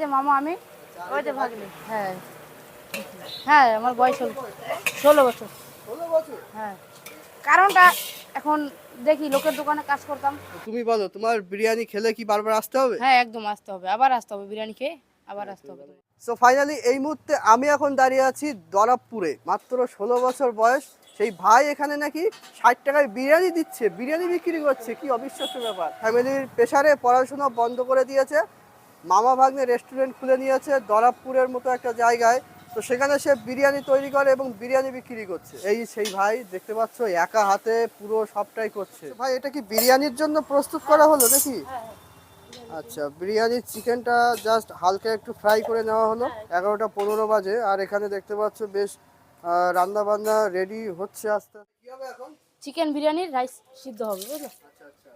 যে মামা আমি ওই যে ভাগ্নি হ্যাঁ। হ্যাঁ আমার বয়স হলো ষোলো বছর। ষোলো বছর? হ্যাঁ। কারণটা এখন দেখি লোকের দোকানে কাজ করতাম। তুমি বলো তোমার বিরিয়ানি খেলে কি বারবার আসতে হবে? হ্যাঁ একদম আসতে হবে আবার আসতে হবে বিরিয়ানি খেয়ে আবার আসতে হবে। সো ফাইনালি এই মুহূর্তে আমি এখন দাঁড়িয়ে আছি দরাবপুরে মাত্র ষোলো বছর বয়স। সেই ভাই এখানে নাকি ষাট টাকায় বিরিয়ানি দিচ্ছে বিরিয়ানি বিক্রি করছে কি অবিশ্বাস্য ব্যাপার। ফ্যামিলির প্রেশারে পড়াশোনা বন্ধ করে দিয়েছে। মামা ভাগ্নে রেস্টুরেন্ট খুলে নিয়েছে দরাবপুরের মতো একটা জায়গায়। তো সেখানে সে বিরিয়ানি তৈরি করে এবং বিরিয়ানি বিক্রি করছে। এই সেই ভাই দেখতে পাচ্ছ একা হাতে পুরো সবটাই করছে। ভাই এটা কি বিরিয়ানির জন্য প্রস্তুত করা হলো নাকি? আচ্ছা বিরিয়ানির চিকেনটা জাস্ট হালকা একটু ফ্রাই করে নেওয়া হলো। এগারোটা পনেরো বাজে আর এখানে দেখতে পাচ্ছ বেশ রান্না বান্না রেডি হচ্ছে আস্তে কি হবে এখন? চিকেন বিরিয়ানির রাইস সিদ্ধ হবে বুঝলে? আচ্ছা আচ্ছা।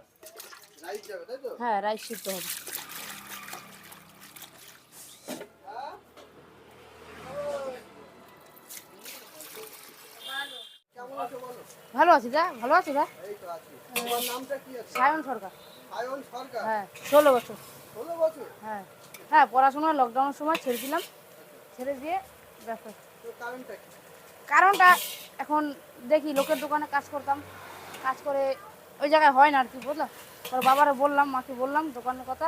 রাইস যাবে তাই তো? হ্যাঁ রাইস সিদ্ধ হবে কেমন আছো বলো ভালো আছি দা ভালো আছি দা সায়ন সরকার। হ্যাঁ ষোলো বছর। হ্যাঁ হ্যাঁ পড়াশোনা লকডাউনের সময় ছেড়ে দিলাম। ছেড়ে দিয়ে ব্যবসা কারণটা এখন দেখি, লোকের দোকানে কাজ করতাম। কাজ করে ওই জায়গায় হয় না আর কি বুঝলাম তোর বাবারে বললাম, মাকে বললাম, দোকানের কথা।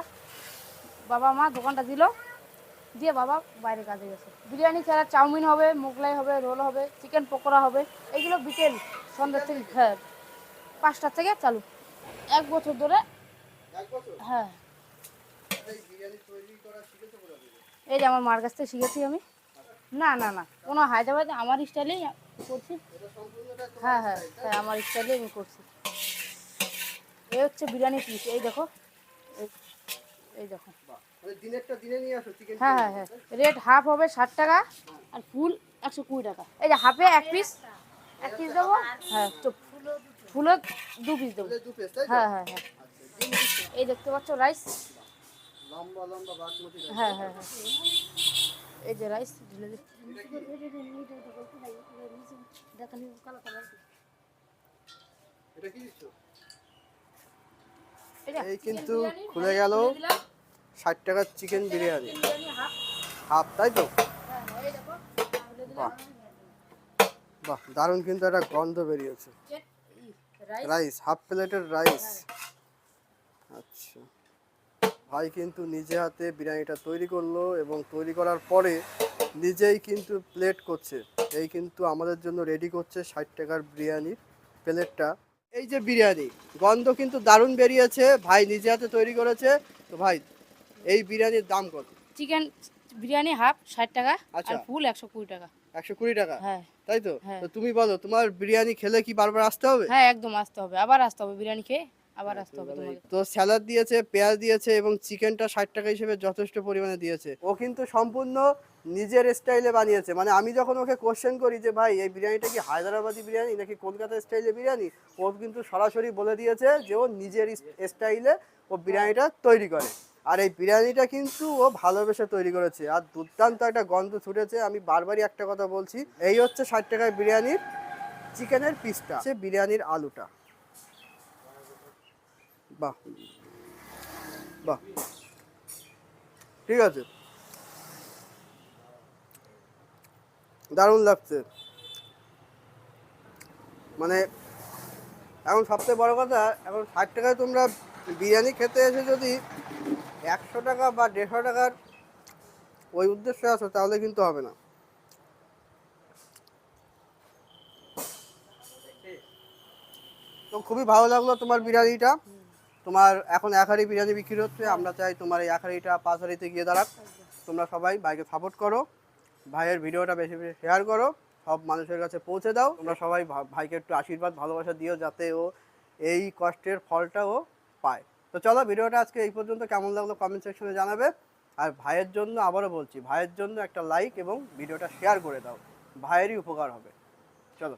বাবা মা দোকানটা দিল। দিয়ে বাবা বাইরে কাজে গেছে। বিরিয়ানি ছাড়া চাউমিন হবে, মোগলাই হবে, রোল হবে, চিকেন পকোড়া হবে, এইগুলো বিকেল। সন্ধ্যা থেকে হ্যাঁ পাঁচটার থেকে চালু। এক বছর ধরে হ্যাঁ। এই যে আমার মার কাছ থেকে শিখেছি আমি। না না না, কোনো হায়দ্রাবাদে আমার স্টাইলেই করছি। হ্যাঁ হ্যাঁ হ্যাঁ আমার স্টাইলে আমি করছি। এই হচ্ছে বিরিয়ানি পিস এই দেখো। এই- দেখো। হ্যাঁ হ্যাঁ হ্যাঁ রেট হাফ হবে ষাট টাকা আর ফুল একশো কুড়ি টাকা। এই যে হাফে এক পিস এক পিস দেবো? হ্যাঁ তো ফুলো দু পিস দেবো। দু হ্যাঁ হ্যাঁ হ্যাঁ। এই দেখতে পাচ্ছ রাইস লম্বা লম্বা বাসমতি হ্যাঁ হ্যাঁ হ্যাঁ। এই যে রাইস ঢেলে দিই এটা কি দিচ্ছ? এই কিন্তু খুলে গেল ষাট টাকার চিকেন বিরিয়ানি হাফ তাই তো? হ্যাঁ হ্যাঁ, এই দেখো ঢেলে দিলাম। বাহ, দারুণ কিন্তু একটা গন্ধ বেরিয়েছে। রাইস হাফ প্লেটের রাইস আচ্ছা। ভাই কিন্তু নিজে হাতে বিরিয়ানিটা তৈরি করল এবং তৈরি করার পরে নিজেই কিন্তু প্লেট করছে। এই কিন্তু আমাদের জন্য রেডি করছে ষাট টাকার বিরিয়ানির প্লেটটা এই যে বিরিয়ানি, গন্ধ কিন্তু দারুণ বেরিয়েছে। ভাই নিজে হাতে তৈরি করেছে। তো ভাই, এই বিরিয়ানির দাম কত? চিকেন বিরিয়ানি হাফ ষাট টাকা আচ্ছা। আর ফুল একশো কুড়ি টাকা। একশো কুড়ি টাকা? হ্যাঁ। তাই তো? হ্যাঁ। তো তুমি বলো তোমার বিরিয়ানি খেলে কি বারবার আসতে হবে? হ্যাঁ একদম আসতে হবে। আবার আসতে হবে বিরিয়ানি খেয়ে আবার আসতে হবে তোমাকে তো স্যালাড দিয়েছে পেঁয়াজ দিয়েছে এবং চিকেনটা ষাট টাকা হিসেবে যথেষ্ট পরিমাণে দিয়েছে। ও কিন্তু সম্পূর্ণ নিজের স্টাইলে বানিয়েছে। মানে আমি যখন ওকে কোশ্চেন করি যে ভাই এই বিরিয়ানিটা কি হায়দ্রাবাদি বিরিয়ানি নাকি কলকাতা স্টাইলে বিরিয়ানি? ও কিন্তু সরাসরি বলে দিয়েছে যে ও নিজের স্টাইলে ও বিরিয়ানিটা তৈরি করে। আর এই বিরিয়ানিটা কিন্তু ও ভালোবেসে তৈরি করেছে। আর দুর্দান্ত একটা গন্ধ ছুটেছে, আমি বারবারই একটা কথা বলছি। এই হচ্ছে ষাট টাকায় বিরিয়ানির চিকেনের পিসটা হচ্ছে বিরিয়ানির আলুটা। বাহ। বাহ। ঠিক আছে। দারুণ লাগছে। মানে এখন সবচেয়ে বড় কথা, এখন ষাট টাকায় তোমরা বিরিয়ানি খেতে এসে যদি একশো টাকা বা দেড়শো টাকার ওই উদ্দেশ্যে আসো তাহলে কিন্তু হবে না। তো খুবই ভালো লাগল তোমার বিরিয়ানিটা। তোমার এখন এক হাঁড়ি বিরিয়ানি বিক্রি হচ্ছে, আমরা চাই তোমার এই এক হাঁড়িটা পাঁচ হাঁড়িতে গিয়ে দাঁড়াক। তোমরা সবাই ভাইকে সাপোর্ট করো, ভাইয়ের ভিডিওটা বেশি বেশি শেয়ার করো, সব মানুষের কাছে পৌঁছে দাও। তোমরা সবাই ভাইকে একটু আশীর্বাদ, ভালোবাসা দিও, যাতে ও এই কষ্টের ফলটা ও পায়। তো চলো ভিডিওটা আজকে এই পর্যন্ত। কেমন লাগল কমেন্ট সেকশনে জানাবে। আর ভাইয়ের জন্য আবারও বলছি, ভাইয়ের জন্য একটা লাইক এবং ভিডিওটা শেয়ার করে দাও। ভাইয়েরই উপকার হবে। চলো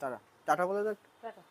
তারা টাটা বলে দাও টাটা।